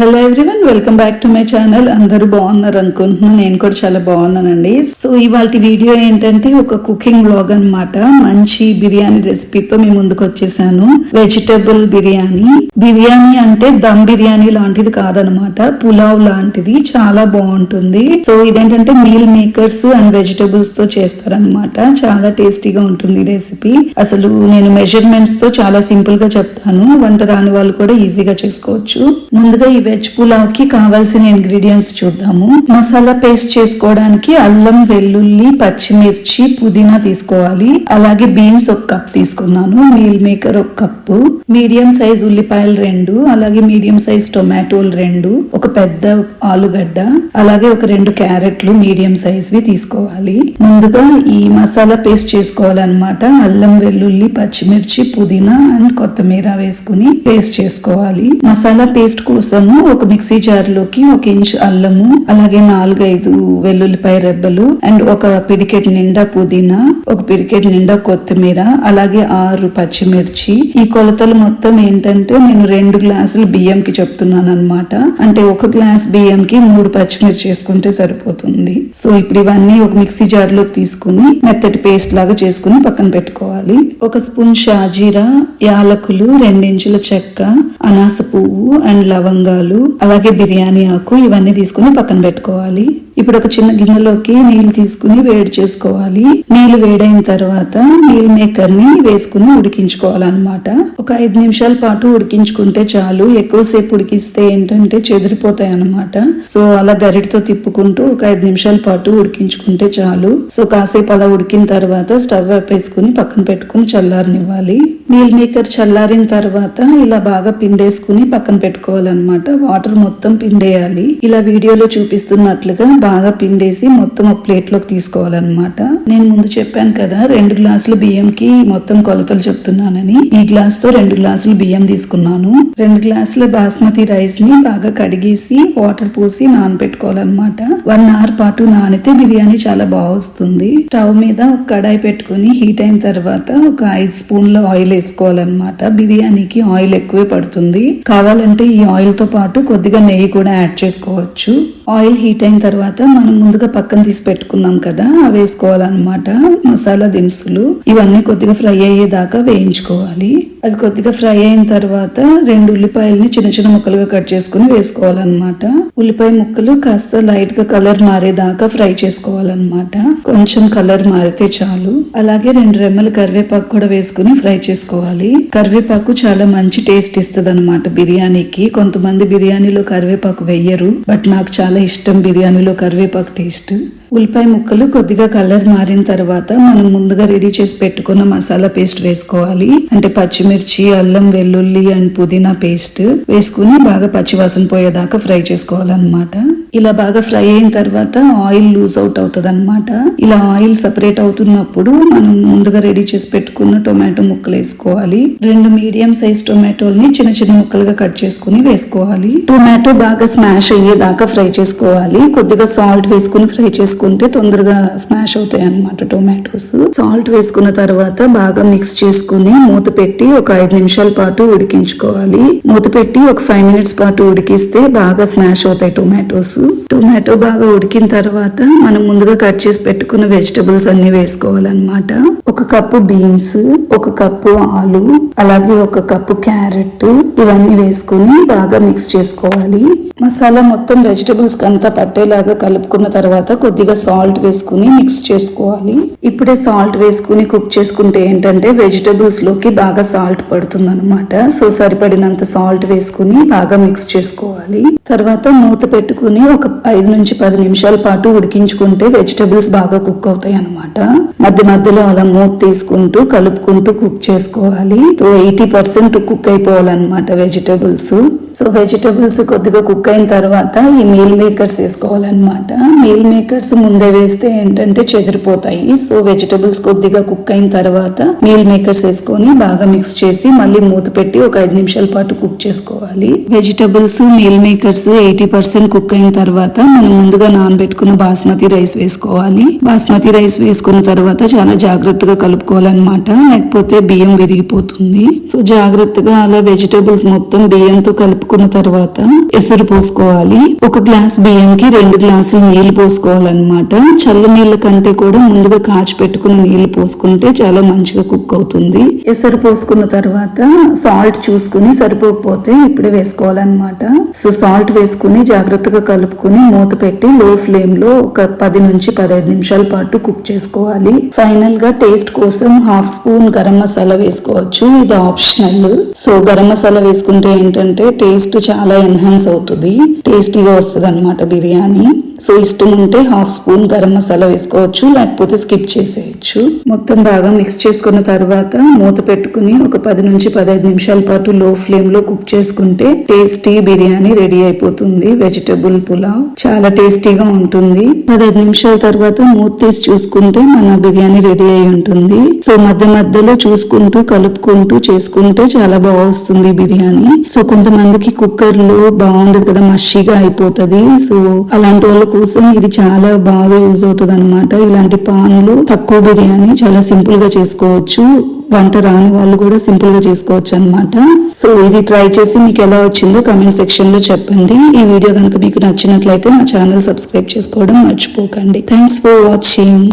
Hello everyone welcome back to my channel అందరూ బాగున్నారు అనుకుంటున్నాను. నేను కూడా చాలా బాగున్నానండి. సో ఇవాళ వీడియో ఏంటంటే ఒక కుకింగ్ వ్లాగ్ అన్నమాట. మంచి బిర్యానీ రెసిపీతో మేము ముందుకు వచ్చేసాను. వెజిటబుల్ బిర్యానీ. బిర్యానీ అంటే దమ్ బిర్యానీ లాంటిది కాదనమాట పులావ్ లాంటిది. చాలా బాగుంటుంది. సో ఇదేంటంటే మీల్ మేకర్స్ అండ్ వెజిటబుల్స్తో చేస్తారనమాట చాలా టేస్టీగా ఉంటుంది రెసిపీ. అసలు నేను మెజర్మెంట్స్తో చాలా సింపుల్గా చెప్తాను. వంట రాని వాళ్ళు కూడా ఈజీగా చేసుకోవచ్చు. ముందుగా ఈ వెజ్ పులావ్కి కావాల్సిన ఇంగ్రీడియంట్స్ చూద్దాము. మసాలా పేస్ట్ చేసుకోవడానికి అల్లం వెల్లుల్లి పచ్చిమిర్చి పుదీనా తీసుకోవాలి. అలాగే బీన్స్ ఒక కప్ తీసుకున్నాను. మీల్ మేకర్ ఒక కప్పు. మీడియం సైజ్ ఉల్లిపాయలు రెండు. అలాగే మీడియం సైజ్ టొమాటోలు రెండు. ఒక పెద్ద ఆలుగడ్డ. అలాగే ఒక రెండు క్యారెట్లు మీడియం సైజ్వి తీసుకోవాలి. ముందుగా ఈ మసాలా పేస్ట్ చేసుకోవాలన్నమాట. అల్లం వెల్లుల్లి పచ్చిమిర్చి పుదీనా అండ్ కొత్తిమీర వేసుకుని పేస్ట్ చేసుకోవాలి. మసాలా పేస్ట్ కోసము ఒక మిక్సీ జార్లోకి ఒక ఇంచు అల్లము అలాగే నాలుగైదు వెల్లుల్లిపాయ రెబ్బలు అండ్ ఒక పిడికెట్ నిండా పుదీనా ఒక పిడికెట్ నిండా కొత్తిమీర అలాగే ఆరు పచ్చిమిర్చి. ఈ కొలతలు మొత్తం ఏంటంటే నేను రెండు గ్లాసులు బియ్యం కి చెప్తున్నాను అనమాట అంటే ఒక గ్లాస్ బియ్యం కి మూడు పచ్చిమిర్చి వేసుకుంటే సరిపోతుంది. సో ఇప్పుడు ఇవన్నీ ఒక మిక్సీ జార్లోకి తీసుకుని మెత్తటి పేస్ట్ లాగా చేసుకుని పక్కన పెట్టుకోవాలి. ఒక స్పూన్ షాజీరా యాలకులు రెండించుల చెక్క అనాస పువ్వు అండ్ లవంగాలు. అలాగే బిర్యానీ ఆకు ఇవన్నీ తీసుకుని పక్కన పెట్టుకోవాలి. ఇప్పుడు ఒక చిన్న గిన్నెలోకి నీళ్ళు తీసుకుని వేడి చేసుకోవాలి. నీళ్ళు వేడైన తర్వాత మీల్ మేకర్ని వేసుకుని ఉడికించుకోవాలన్నమాట. ఒక ఐదు నిమిషాల పాటు ఉడికించుకుంటే చాలు. ఎక్కువసేపు ఉడికిస్తే ఏంటంటే చెదిరిపోతాయి అన్నమాట సో అలా గరిటితో తిప్పుకుంటూ ఒక ఐదు నిమిషాల పాటు ఉడికించుకుంటే చాలు. సో కాసేపు అలా ఉడికిన తర్వాత స్టవ్ వేసుకుని పక్కన పెట్టుకుని చల్లారనివ్వాలి. మీల్ మేకర్ చల్లారిన తర్వాత ఇలా బాగా పిండేసుకుని పక్కన పెట్టుకోవాలన్నమాట. వాటర్ మొత్తం పిండేయాలి. ఇలా వీడియోలో చూపిస్తున్నట్లుగా బాగా పిండేసి మొత్తం ఒక ప్లేట్లోకి తీసుకోవాలన్నమాట. నేను ముందు చెప్పాను కదా రెండు గ్లాసుల బియ్యంకి మొత్తం కొలతలు చెప్తున్నానని. ఈ గ్లాస్తో రెండు గ్లాసులు బియ్యం తీసుకున్నాను. రెండు గ్లాసుల బాస్మతి రైస్ని బాగా కడిగేసి వాటర్ పోసి నానబెట్టుకోవాలన్నమాట వన్ అవర్ పాటు నానితే బిర్యానీ చాలా బాగా వస్తుంది. స్టవ్ మీద ఒక కడాయి పెట్టుకుని హీట్ అయిన తర్వాత ఒక ఐదు స్పూన్ల ఆయిల్ వేసుకోవాలన్నమాట. బిర్యానీకి ఆయిల్ ఎక్కువే పడుతుంది. కావాలంటే ఈ ఆయిల్తో పాటు కొద్దిగా నెయ్యి కూడా యాడ్ చేసుకోవచ్చు. ఆయిల్ హీట్ అయిన తర్వాత మనం ముందుగా పక్కన తీసి పెట్టుకున్నాం కదా అవి వేసుకోవాలన్నమాట. మసాలా దినుసులు ఇవన్నీ కొద్దిగా ఫ్రై అయ్యేదాకా వేయించుకోవాలి. అవి కొద్దిగా ఫ్రై అయిన తర్వాత రెండు ఉల్లిపాయల్ని చిన్న చిన్న ముక్కలుగా కట్ చేసుకుని వేసుకోవాలన్నమాట. ఉల్లిపాయ ముక్కలు కాస్త లైట్గా కలర్ మారేదాకా ఫ్రై చేసుకోవాలన్నమాట. కొంచెం కలర్ మారితే చాలు. అలాగే రెండు రెమ్మల కరివేపాకు కూడా వేసుకుని ఫ్రై చేసుకోవాలి. కరివేపాకు చాలా మంచి టేస్ట్ ఇస్తుంది అనమాట బిర్యానీకి. కొంతమంది బిర్యానీలో కరివేపాకు వెయ్యరు బట్ నాకు చాలా ఇష్టం. బిర్యానీలో కరివేపాకు టేస్ట్. ఉల్లిపాయ ముక్కలు కొద్దిగా కలర్ మారిన తర్వాత మనం ముందుగా రెడీ చేసి పెట్టుకున్న మసాలా పేస్ట్ వేసుకోవాలి. అంటే పచ్చిమిర్చి అల్లం వెల్లుల్లి అండ్ పుదీనా పేస్ట్ వేసుకుని బాగా పచ్చివాసన పోయేదాకా ఫ్రై చేసుకోవాలన్నమాట. ఇలా బాగా ఫ్రై అయిన తర్వాత ఆయిల్ లూజ్ అవుట్ అవుతుంది అనమాట ఇలా ఆయిల్ సపరేట్ అవుతున్నప్పుడు మనం ముందుగా రెడీ చేసి పెట్టుకున్న టొమాటో ముక్కలు వేసుకోవాలి. రెండు మీడియం సైజ్ టొమాటోల్ని చిన్న చిన్న ముక్కలుగా కట్ చేసుకుని వేసుకోవాలి. టొమాటో బాగా స్మాష్ అయ్యేదాకా ఫ్రై చేసుకోవాలి. కొద్దిగా సాల్ట్ వేసుకుని ఫ్రై చేసుకోవాలి. వేసుకుంటే తొందరగా స్మాష్ అవుతాయి అనమాట టొమాటోస్. సాల్ట్ వేసుకున్న తర్వాత బాగా మిక్స్ చేసుకుని మూత పెట్టి ఒక ఐదు నిమిషాల పాటు ఉడికించుకోవాలి. మూత పెట్టి ఒక ఫైవ్ మినిట్స్ పాటు ఉడికిస్తే బాగా స్మాష్ అవుతాయి టొమాటోస్. టొమాటో బాగా ఉడికిన తర్వాత మనం ముందుగా కట్ చేసి పెట్టుకున్న వెజిటబుల్స్ అన్ని వేసుకోవాలన్నమాట. ఒక కప్పు బీన్స్ ఒక కప్పు ఆలు అలాగే ఒక కప్పు క్యారెట్ ఇవన్నీ వేసుకుని బాగా మిక్స్ చేసుకోవాలి. మసాలా మొత్తం వెజిటబుల్స్ అంతా పట్టేలాగా కలుపుకున్న తర్వాత కొద్దిగా సాల్ట్ వేసుకుని మిక్స్ చేసుకోవాలి. ఇప్పుడే సాల్ట్ వేసుకుని కుక్ చేసుకుంటే ఏంటంటే వెజిటబుల్స్లోకి బాగా సాల్ట్ పడుతుంది అనమాట సో సరిపడినంత సాల్ట్ వేసుకుని బాగా మిక్స్ చేసుకోవాలి. తర్వాత మూత పెట్టుకుని ఒక ఐదు నుంచి పది నిమిషాల పాటు ఉడికించుకుంటే వెజిటబుల్స్ బాగా కుక్ అవుతాయి అనమాట మధ్య మధ్యలో అలా మూత తీసుకుంటూ కలుపుకుంటూ కుక్ చేసుకోవాలి. సో ఎయిటీ పర్సెంట్ కుక్ అయిపోవాలన్నమాట వెజిటబుల్స్ సో వెజిటబుల్స్ కొద్దిగా కుక్ అయిన తర్వాత ఈ మీల్ మేకర్స్ వేసుకోవాలన్నమాట. మీల్ మేకర్స్ ముందే వేస్తే ఏంటంటే చెదిరిపోతాయి. సో వెజిటబుల్స్ కొద్దిగా కుక్ అయిన తర్వాత మీల్ మేకర్స్ వేసుకొని బాగా మిక్స్ చేసి మళ్ళీ మూత పెట్టి ఒక ఐదు నిమిషాల పాటు కుక్ చేసుకోవాలి. Vegetables meal makers eighty percent cook అయిన తర్వాత మనం ముందుగా నానబెట్టుకున్న బాస్మతి రైస్ వేసుకోవాలి. బాస్మతి రైస్ వేసుకున్న తర్వాత చాలా జాగ్రత్తగా కలుపుకోవాలన్నమాట. లేకపోతే బియ్యం విరిగిపోతుంది. సో జాగ్రత్తగా అలా వెజిటబుల్స్ మొత్తం బియ్యంతో కలిపి కలుపుకున్న తర్వాత ఎసురు పోసుకోవాలి. ఒక గ్లాస్ బియ్యంకి రెండు గ్లాసులు నీళ్ళు పోసుకోవాలన్నమాట. చల్ల నీళ్ళ కంటే కూడా ముందుగా కాచి పెట్టుకున్న నీళ్ళు పోసుకుంటే చాలా మంచిగా కుక్ అవుతుంది. ఎసరు పోసుకున్న తర్వాత సాల్ట్ చూసుకుని సరిపోకపోతే ఇప్పుడే వేసుకోవాలన్నమాట. సో సాల్ట్ వేసుకుని జాగ్రత్తగా కలుపుకుని మూత పెట్టి లో ఫ్లేమ్లో ఒక పది నుంచి పదహైదు నిమిషాల పాటు కుక్ చేసుకోవాలి. ఫైనల్గా టేస్ట్ కోసం హాఫ్ స్పూన్ గరం మసాలా వేసుకోవచ్చు. ఇది ఆప్షనల్. సో గరం మసాలా వేసుకుంటే ఏంటంటే టేస్ట్ చాలా ఎన్హాన్స్ అవుతుంది. టేస్టీగా వస్తుంది అనమాట బిర్యానీ. సో ఇష్టం ఉంటే హాఫ్ స్పూన్ గరం మసాలా వేసుకోవచ్చు లేకపోతే స్కిప్ చేసేయచ్చు. మొత్తం బాగా మిక్స్ చేసుకున్న తర్వాత మూత పెట్టుకుని ఒక పది నుంచి పదహైదు నిమిషాల పాటు లో ఫ్లేమ్లో కుక్ చేసుకుంటే టేస్టీ బిర్యానీ రెడీ అయిపోతుంది. వెజిటబుల్ పులావ్ చాలా టేస్టీగా ఉంటుంది. పదహైదు నిమిషాల తర్వాత మూత తీసి చూసుకుంటే మన బిర్యానీ రెడీ అయి ఉంటుంది. సో మధ్య మధ్యలో చూసుకుంటూ కలుపుకుంటూ చేసుకుంటే చాలా బాగా వస్తుంది బిర్యానీ. సో కొంతమందికి కుక్కర్లో బాగుండదు కదా మషిగా అయిపోతుంది. సో అలాంటి వాళ్ళ కోసం ఇది చాలా బాగా యూజ్ అవుతుంది అనమాట ఇలాంటి పాన్లు తక్కువ బిర్యానీ చాలా సింపుల్గా చేసుకోవచ్చు. వంట రాని వాళ్ళు కూడా సింపుల్గా చేసుకోవచ్చు అన్నమాట. సో ఇది ట్రై చేసి మీకు ఎలా వచ్చిందో కమెంట్ సెక్షన్లో చెప్పండి. ఈ వీడియో కనుక మీకు నచ్చినట్లయితే మా ఛానల్ సబ్స్క్రైబ్ చేసుకోవడం మర్చిపోకండి. Thanks for watching